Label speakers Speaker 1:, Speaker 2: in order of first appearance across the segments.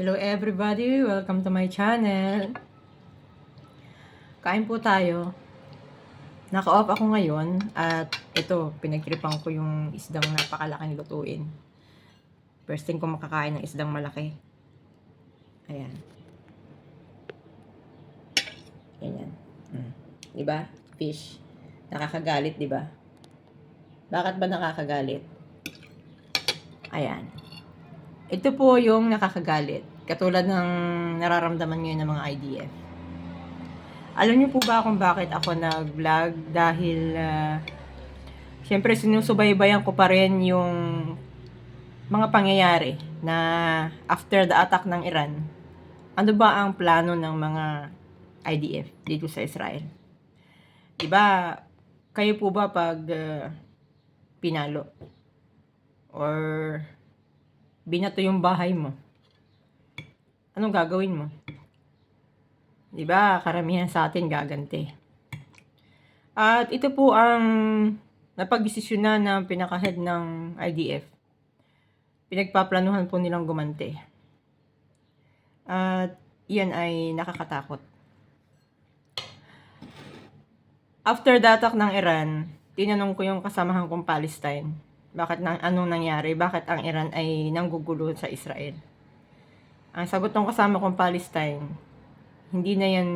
Speaker 1: Hello everybody, welcome to my channel. Kain po tayo. Naka-off ako ngayon at ito, pinagtripan ko yung isdang napakalaking lutuin. First thing ko makakain ng isdang malaki. Ayan. Ayan. Mm. Diba? Fish. Nakakagalit, diba? Bakit ba nakakagalit? Ayan. Ito po yung nakakagalit. Katulad ng nararamdaman ngayon ng mga IDF. Alam niyo po ba kung bakit ako nag-vlog? Dahil, uh, syempre sinusubaybayan ko pa rin yung mga pangyayari na after the attack ng Iran. Ano ba ang plano ng mga IDF dito sa Israel? Diba, kayo po ba pag uh, pinalo? Or binato yung bahay mo, anong gagawin mo? Di ba? Karamihan sa atin gaganti. At ito po ang napag-desisyonan ng pinakahead ng IDF. Pinagpaplanuhan po nilang gumanti. At iyan ay nakakatakot. After the attack ng Iran, tinanong ko yung kasamahan kong Palestine bakit nang anong nangyari? Bakit ang Iran ay nanggugulo sa Israel? Ang sagot ng kasama kong Palestine, hindi na yan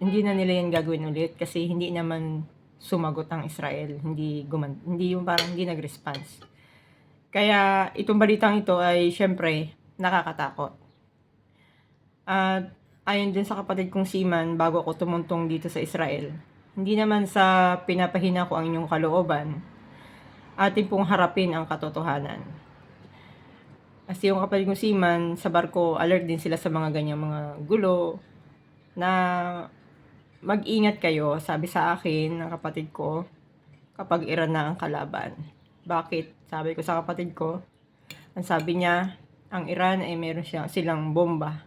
Speaker 1: hindi na nila yan gagawin ulit kasi hindi naman sumagot ang Israel, hindi guman, hindi yung parang hindi nag-response. Kaya itong balitang ito ay syempre nakakatakot. At ayon din sa kapatid kong Siman bago ako tumuntong dito sa Israel, hindi naman sa pinapahina ko ang inyong kalooban, atin pong harapin ang katotohanan. Kasi yung kapatid kong seaman, sa barko, alert din sila sa mga ganyang mga gulo, na mag-ingat kayo, sabi sa akin ng kapatid ko, kapag Iran na ang kalaban. Bakit? Sabi ko sa kapatid ko, ang sabi niya, ang Iran ay meron siya, silang bomba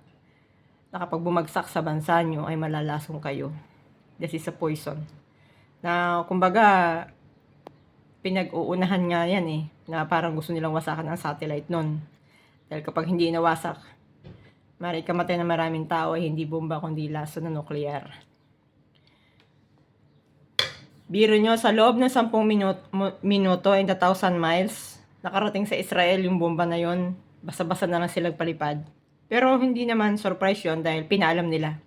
Speaker 1: na kapag bumagsak sa bansa nyo ay malalasong kayo. This is a poison. Na, kumbaga, pinag-uunahan nga yan eh, na parang gusto nilang wasakan ang satellite nun. Dahil kapag hindi nawasak, mari kamatay na maraming tao ay hindi bomba kundi laso na nuklear. Biro nyo, sa loob ng 10 minut, minuto and 1,000 miles, nakarating sa Israel yung bomba na yon basa-basa na lang silang palipad. Pero hindi naman surprise yon dahil pinaalam nila.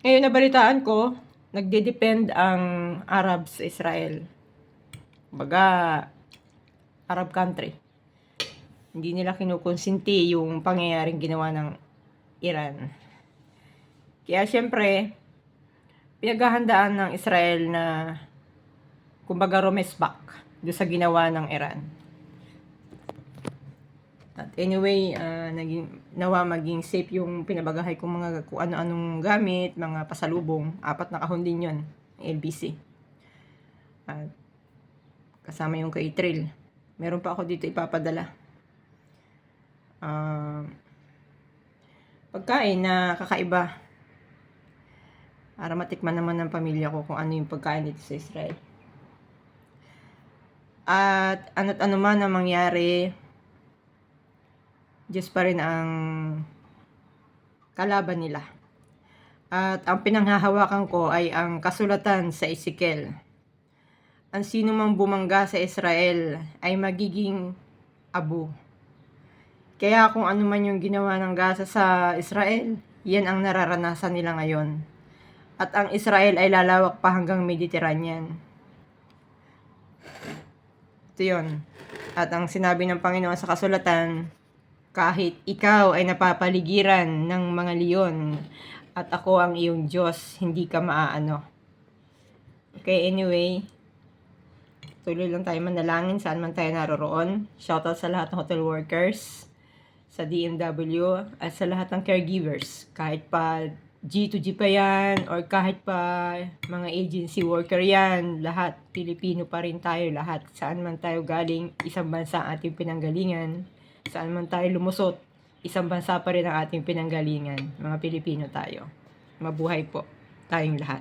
Speaker 1: Ngayon, nabalitaan ko, nagde-depend ang Arab sa Israel. Baga, Arab country. Hindi nila kinukonsinti yung pangyayaring ginawa ng Iran. Kaya syempre, pinaghahandaan ng Israel na kumbaga rumesbak do sa ginawa ng Iran. At anyway, uh, naging, nawa maging safe yung pinabagahay kong mga kung ano-anong gamit, mga pasalubong. Apat na kahon din yun, LBC. At kasama yung kay Trill. Meron pa ako dito ipapadala. Uh, pagkain na kakaiba. Para matikman naman ng pamilya ko kung ano yung pagkain dito sa Israel. At ano't ano man ang mangyari, Diyos pa rin ang kalaban nila. At ang pinanghahawakan ko ay ang kasulatan sa Ezekiel. Ang sino mang bumangga sa Israel ay magiging abo. Kaya kung ano man yung ginawa ng Gaza sa Israel, yan ang nararanasan nila ngayon. At ang Israel ay lalawak pa hanggang Mediterranean. Ito yun. At ang sinabi ng Panginoon sa kasulatan, kahit ikaw ay napapaligiran ng mga leon at ako ang iyong Diyos, hindi ka maaano. Okay, anyway, tuloy lang tayo manalangin saan man tayo naroroon. Shoutout sa lahat ng hotel workers, sa DMW, at sa lahat ng caregivers. Kahit pa G2G pa yan, or kahit pa mga agency worker yan, lahat, Pilipino pa rin tayo, lahat. Saan man tayo galing, isang bansa ang ating pinanggalingan saan man tayo lumusot, isang bansa pa rin ang ating pinanggalingan. Mga Pilipino tayo. Mabuhay po tayong lahat.